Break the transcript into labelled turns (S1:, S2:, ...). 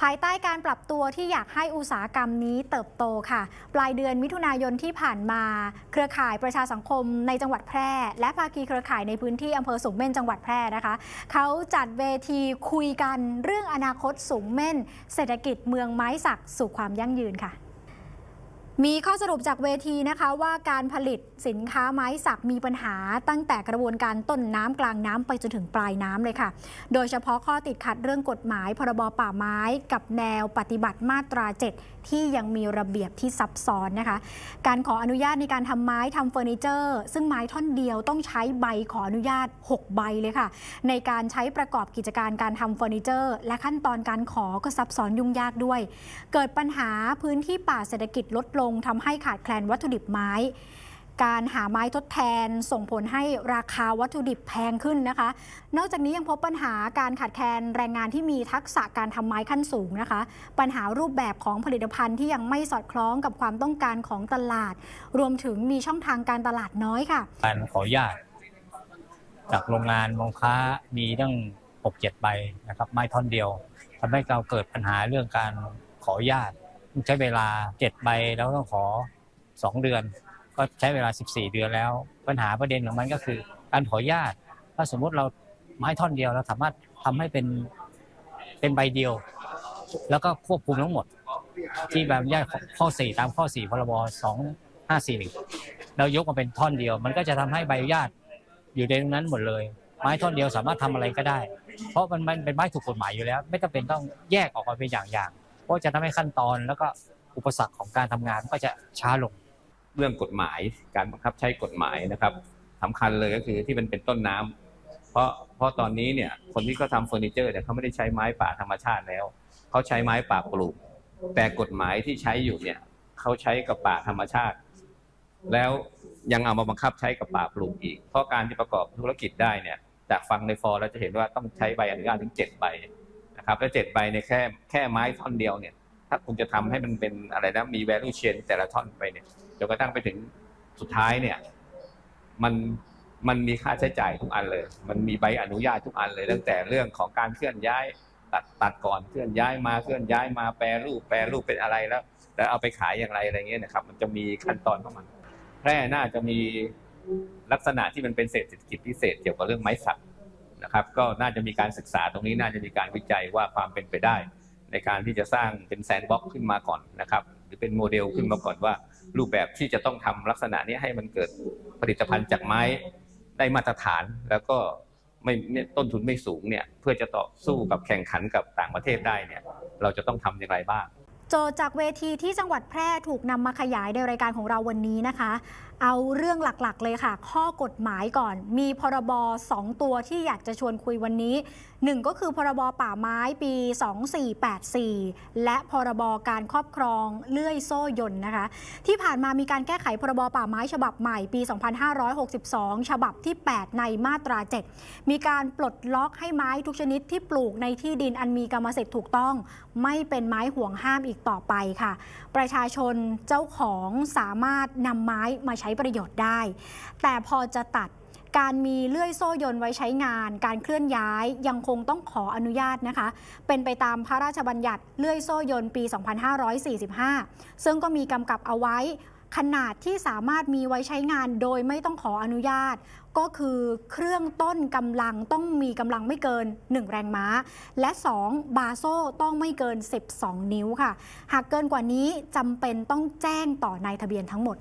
S1: ภายใต้การปรับตัวที่อยากให้อุตสาหกรรมนี้เติบโตค่ะ ปลายเดือนมิถุนายนที่ผ่านมา เครือข่ายประชาสังคมในจังหวัดแพร่ และภาคีเครือข่ายในพื้นที่อำเภอสูงเม่นจังหวัดแพร่นะคะเขาจัดเวทีคุยกันเรื่องอนาคตสูงเม่น เศรษฐกิจเมืองไม้สักสู่ความยั่งยืนค่ะ มีข้อสรุปจากเวทีนะคะว่าการผลิตสินค้าไม้สักมีปัญหาตั้งแต่กระบวนการต้นน้ำกลางน้ำไปจนถึงปลายน้ำเลยค่ะ โดยเฉพาะข้อติดขัดเรื่องกฎหมาย พรบป่าไม้กับแนวปฏิบัติมาตรา 7 ที่ยังมีระเบียบที่ซับซ้อนนะคะ การขออนุญาตในการทำไม้ทำเฟอร์นิเจอร์ ซึ่งไม้ท่อนเดียวต้องใช้ใบขออนุญาต 6 ใบเลยค่ะ ในการใช้ประกอบกิจการการทำเฟอร์นิเจอร์ และขั้นตอนการขอก็ซับซ้อนยุ่งยากด้วย เกิดปัญหาพื้นที่ป่าเศรษฐกิจลดลงทำให้ขาดแคลนวัตถุดิบไม้ การหาไม้ทดแทนส่งผลให้ราคาวัตถุดิบแพงขึ้นนะคะ นอกจากนี้ยังพบปัญหาการขาดแคลนแรงงานที่มีทักษะการทำไม้ขั้นสูงนะคะ ปัญหารูปแบบของผลิตภัณฑ์ที่ยังไม่สอดคล้องกับความต้องการของตลาด รวมถึงมีช่องทางการตลาดน้อยค่ะ
S2: การขออนุญาตจากโรงงานมองค้ามีตั้งหกเจ็ดใบนะครับ ไม้ท่อนเดียวทำให้เราเกิดปัญหาเรื่องการขออนุญาต ใช้เวลาเจ็ดใบแล้วต้องขอสองเดือน ก็ใช้เวลา14เดือนแล้ว ปัญหาประเด็นของมันก็คือการขออนุญาต ถ้าสมมุติเราไม้ท่อนเดียวเราสามารถทำให้เป็นเป็นใบเดียว แล้วก็ควบคุมทั้งหมด ที่ใบอนุญาตข้อ4ตามข้อ4พรบ2541เรายกมาเป็นท่อนเดียว มันก็จะทำให้ใบอนุญาตอยู่ในตรงนั้นหมดเลย ไม้ท่อนเดียวสามารถทำอะไรก็ได้ เพราะมันมันเป็นไม้ถูกกฎหมายอยู่แล้ว ไม่จำเป็นต้องแยกออกมาเป็นอย่างๆ เพราะจะทำให้ขั้นตอนแล้วก็อุปสรรคของการทำงานก็จะช้าลง
S3: เรื่องกฎหมายการบังคับใช้กฎหมายนะครับสำคัญเลยก็คือที่มันเป็นต้นน้ำเพราะเพราะตอนนี้เนี่ยคนที่เขาทำเฟอร์นิเจอร์เนี่ยเขาไม่ได้ใช้ไม้ป่าธรรมชาติแล้วเขาใช้ไม้ป่าปลูก แต่กฎหมายที่ใช้อยู่เนี่ยเขาใช้กับป่าธรรมชาติ แล้วยังเอามาบังคับใช้กับป่าปลูกอีก เพราะการที่ประกอบธุรกิจได้เนี่ยจากฟังในฟอร์เราจะเห็นว่าต้องใช้ใบอนุญาตถึงเจ็ดใบ นะครับและเจ็ดใบในยแค่แค่ไม้ท่อนเดียวเนี่ย ถ้าคุณจะทำให้มันเป็นอะไรนะมี value chain แต่ละท่อนไปเนี่ยจนกระทั่งไปถึงสุดท้ายเนี่ย มันมันมีค่าใช้จ่ายทุกอันเลย มันมีใบอนุญาตทุกอันเลย ตั้งแต่เรื่องของการเคลื่อนย้ายตัดตัดก่อนเคลื่อนย้ายมาเคลื่อนย้ายมาแปรรูปแปรรูปเป็นอะไรแล้ว แล้วเอาไปขายอย่างไรอะไรเงี้ยนะครับ มันจะมีขั้นตอนของมันแพร่น่าจะมีลักษณะที่มันเป็นเศรษฐกิจพิเศษเกี่ยวกับเรื่องไม้สัก นะครับ ก็น่าจะมีการศึกษาตรงนี้น่าจะมีการวิจัยว่าความเป็นไปได้ ในการที่จะสร้างเป็นแซนด์บ็อกซ์ขึ้นมาก่อนนะครับ หรือเป็นโมเดลขึ้นมาก่อนว่า รูปแบบที่จะต้องทำลักษณะนี้ให้มันเกิดผลิตภัณฑ์จากไม้ได้มาตรฐานแล้วก็ไม่ต้นทุนไม่สูงเนี่ยเพื่อจะต่อสู้กับแข่งขันกับต่างประเทศได้เนี่ยเราจะต้องทำอย่างไรบ้าง
S1: จทย์จากเวทีที่จังหวัดแพร่ถูกนำมาขยายในรายการของเราวันนี้นะคะ เอาเรื่องหลักๆเลยค่ะ ข้อกฎหมายก่อน มีพรบ2 ตัวที่อยากจะชวนคุยวันนี้ 1 ก็คือพรบป่าไม้ปี 2484 และพรบการครอบครองเลื่อยโซ่ยนต์นะคะ ที่ผ่านมามีการแก้ไขพรบป่าไม้ฉบับใหม่ปี 2562 ฉบับที่ 8 ในมาตรา 7 มีการปลดล็อกให้ไม้ทุกชนิดที่ปลูกในที่ดินอันมีกรรมสิทธิ์ถูกต้อง ไม่เป็นไม้ห่วงห้ามอีกต่อไปค่ะ ประชาชนเจ้าของสามารถนำไม้มาใช้ประโยชน์ได้ แต่พอจะตัดการมีเลื่อยโซ่ยนไว้ใช้งาน การเคลื่อนย้ายยังคงต้องขออนุญาตนะคะ เป็นไปตามพระราชบัญญัติเลื่อยโซ่ยนปี 2545 ซึ่งก็มีกำกับเอาไว้ ขนาดที่สามารถมีไว้ใช้งานโดยไม่ต้องขออนุญาต ก็คือเครื่องต้นกำลังต้องมีกำลังไม่เกิน 1 แรงม้า และ 2 บาโซ่ต้องไม่เกิน 12 นิ้วค่ะ หากเกินกว่านี้จำเป็นต้องแจ้งต่อนายทะเบียนทั้งหมด